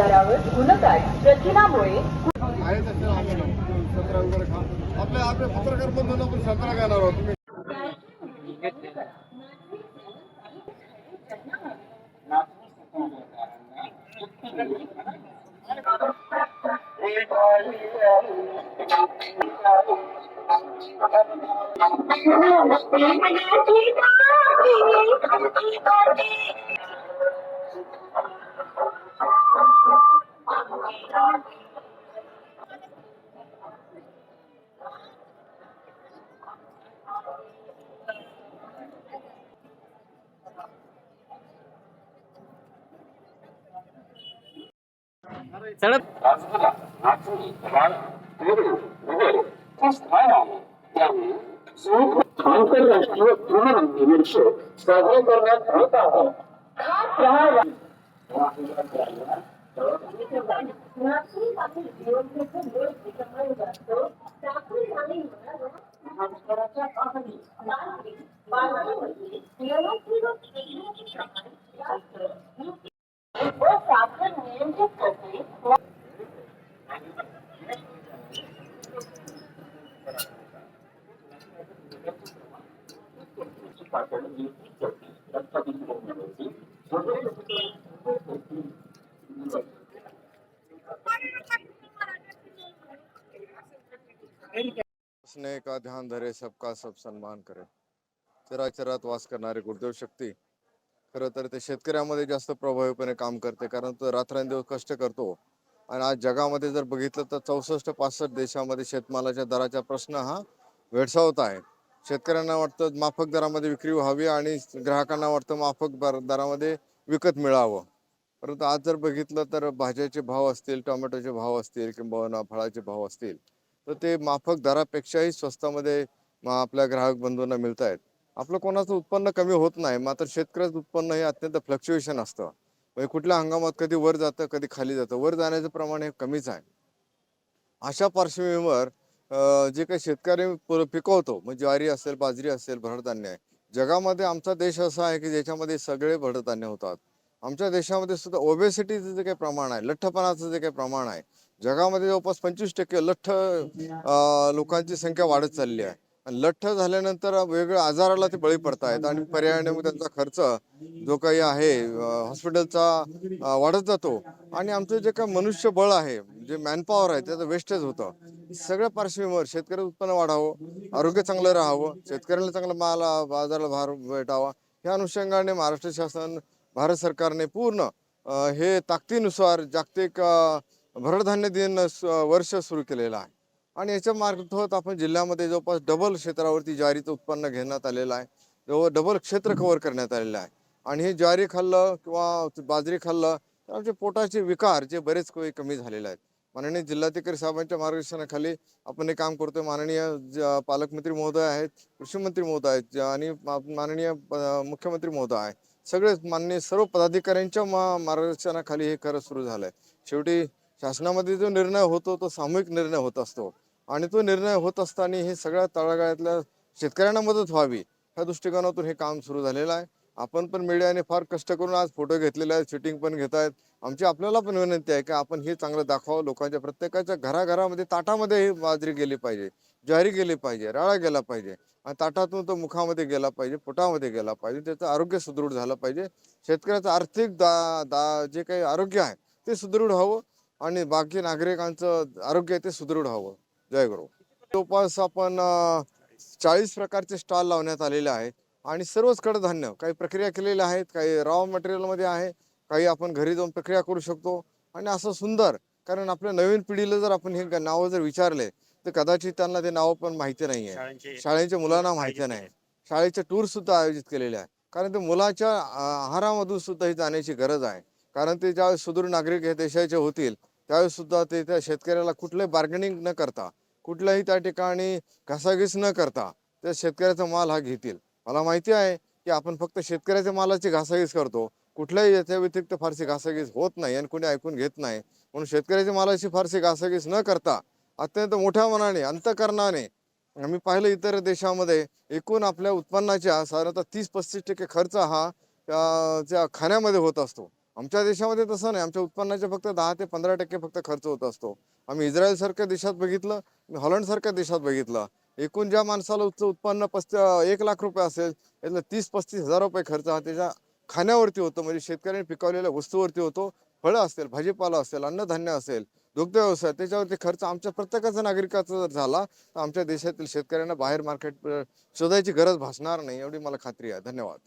आजारावर गुणकारी प्रथिनामुळे आहे तसे आम्ही संत्रा आपल्या आपल्या पत्रकार बंधूंना संत्रा घेणार आहोत नाचणी वाळ पेरू वगैरे हे. स्थान आहे आंतरराष्ट्रीय भ्रमण साजरे करण्यात का ध्यान धरे सबका सब सम्मान करे। चरा चरा वास करना गुरुदेव शक्ति। खरं तर ते शेतकऱ्यामध्ये जास्त प्रभावीपणे काम करते. कारण तो रात्रंदिवस कष्ट करतो. आणि आज जगामध्ये जर बघितलं तर चौसष्ट पासष्ट देशामध्ये शेतमालाच्या दराचा प्रश्न हा भेडसावत आहे शेतकऱ्यांना वाटतं माफक दरामध्ये विक्री व्हावी आणि ग्राहकांना वाटतं माफक दर- दरामध्ये विकत मिळावं. परंतु आज जर बघितलं तर भाज्याचे भाव असतील टोमॅटोचे भाव असतील किंवा फळाचे भाव असतील तर ते माफक दरापेक्षाही स्वस्तामध्ये आपल्या ग्राहक बंधूंना मिळत आहेत आपलं कोणाचं उत्पन्न कमी होत नाही मात्र शेतकऱ्याचं उत्पन्न हे अत्यंत फ्लक्च्युएशन असतं. म्हणजे कुठल्या हंगामात कधी वर जातं कधी खाली जातं. वर जाण्याचं प्रमाण हे कमीच आहे. अशा पार्श्वभूमीवर जे काही शेतकरी पिकवतो मग ज्वारी असेल बाजरी असेल भरडधान्य आहे. जगामध्ये आमचा देश असा आहे की ज्याच्यामध्ये सगळे भरडधान्य होतात. आमच्या देशामध्ये सुद्धा ओबेसिटीचं जे काही प्रमाण आहे लठ्ठपणाचं जे काही प्रमाण आहे जगामध्ये जवळपास पंचवीस टक्के लठ्ठ लोकांची संख्या वाढत चालली आहे. लठ्ठ झाल्यानंतर वेगवेगळ्या आजाराला ते बळी पडतायत आणि पर्यायाने त्यांचा खर्च जो काही आहे हॉस्पिटलचा वाढत जातो. आणि आमचं जे काही मनुष्यबळ आहे जे मॅनपॉवर आहे त्याचं वेस्टेज होतं. सगळ्या पार्श्वभूमीवर शेतकरी उत्पन्न वाढावं आरोग्य चांगलं राहावं शेतकऱ्याला चांगला माल बाजाराला भार भेटावा या अनुषंगाने महाराष्ट्र शासन भारत सरकारने पूर्ण हे ताकदीनुसार जागतिक भरडधान्य दिन वर्ष सुरू केलेलं आहे. आणि याच्या मार्फत आपण जिल्ह्यामध्ये जवळपास डबल क्षेत्रावरती ज्वारीचं उत्पन्न घेण्यात आलेलं आहे. जवळ डबल क्षेत्र कव्हर करण्यात आलेलं आहे. आणि हे ज्वारी खाल्लं किंवा बाजरी खाल्लं तर आमचे पोटाचे विकार जे बरेच काही कमी झालेले आहेत. माननीय जिल्हाधिकारी साहेबांच्या मार्गदर्शनाखाली आपण हे काम करतोय. माननीय ज- पालकमंत्री महोदय आहेत कृषी मंत्री महोदय आहेत आणि माननीय मुख्यमंत्री महोदय आहे सगळे माननीय सर्व पदाधिकाऱ्यांच्या मा- मार्गदर्शनाखाली हे खरं सुरू झालंय. शेवटी शासनामध्ये जो निर्णय होतो तो सामूहिक निर्णय होत असतो. आणि तो निर्णय होत असताना हे सगळ्या तळागाळातल्या शेतकऱ्यांना मदत व्हावी ह्या दृष्टिकोनातून हे काम सुरू झालेलं आहे. आपण पण मीडियाने फार कष्ट करून आज फोटो घेतलेले आहेत शूटिंग पण घेत आहेत. आमची आपल्याला पण विनंती आहे की आपण हे चांगलं दाखवावं. लोकांच्या प्रत्येकाच्या घराघरामध्ये ताटामध्ये ही बाजरी गेली पाहिजे ज्वारी गेली पाहिजे राळा गेला पाहिजे. आणि ताटातून तो मुखामध्ये गेला पाहिजे पोटामध्ये गेला पाहिजे. त्याचं आरोग्य सुदृढ झालं पाहिजे. शेतकऱ्याचं आर्थिक दा दा जे काही आरोग्य आहे ते सुदृढ व्हावं. आणि बाकी नागरिकांचं आरोग्य ते सुदृढ व्हावं. जय गुरु. जवळपास आपण चाळीस प्रकारचे स्टॉल लावण्यात आलेले आहेत आणि सर्वच कडधान्य काही प्रक्रिया केलेल्या आहेत काही रॉ मटेरियलमध्ये आहे काही आपण घरी जाऊन प्रक्रिया करू शकतो. आणि असं सुंदर कारण आपल्या नवीन पिढीला जर आपण हे नावं जर विचारले तर कदाचित त्यांना ते नावं पण माहिती नाही आहे शाळांचे शाळेच्या मुलांना माहिती नाही शाळेचे टूर सुद्धा आयोजित केलेले आहे कारण ते मुलाच्या आहारामधून सुद्धा ही जाण्याची गरज आहे. कारण ते ज्यावेळेस सुदृढ नागरिक हे देशाचे होतील त्यावेळेस सुद्धा ते त्या शेतकऱ्याला कुठलंही बार्गेनिंग न करता कुठल्याही त्या ठिकाणी घासाघीस न करता त्या शेतकऱ्याचा माल हा घेतील. मला माहिती आहे की आपण फक्त शेतकऱ्याच्या मालाची घासाघीस करतो. कुठल्याही याच्या व्यतिरिक्त फारशी घासाघीस होत नाही आणि कोणी ऐकून घेत नाही. म्हणून शेतकऱ्याच्या मालाची फारशी घासाघीस न करता अत्यंत मोठ्या मनाने अंतकरणाने आम्ही पाहिलं इतर देशामध्ये एकूण आपल्या उत्पन्नाच्या साधारणतः तीस पस्तीस टक्के खर्च हा त्या खाण्यामध्ये होत असतो. आमच्या देशामध्ये तसं नाही. आमच्या उत्पन्नाचे फक्त दहा ते पंधरा टक्के फक्त खर्च होत असतो. आम्ही इस्रायल सारख्या देशात बघितलं हॉलंड सारख्या देशात बघितलं. एकूण ज्या माणसाला उच्च उत्पन्न पस्त एक लाख रुपये असेल त्यातलं तीस पस्तीस हजार रुपये खर्च हा त्याच्या खाण्यावरती होतो. म्हणजे शेतकऱ्यांनी पिकवलेल्या वस्तूवरती होतो. फळं असेल भाजीपाला असेल अन्नधान्य असेल दुग्ध व्यवसाय त्याच्यावरती खर्च आमच्या प्रत्येकाचा नागरिकाचा जर झाला तर आमच्या देशातील शेतकऱ्यांना बाहेर मार्केट शोधायची गरज भासणार नाही एवढी मला खात्री आहे. धन्यवाद.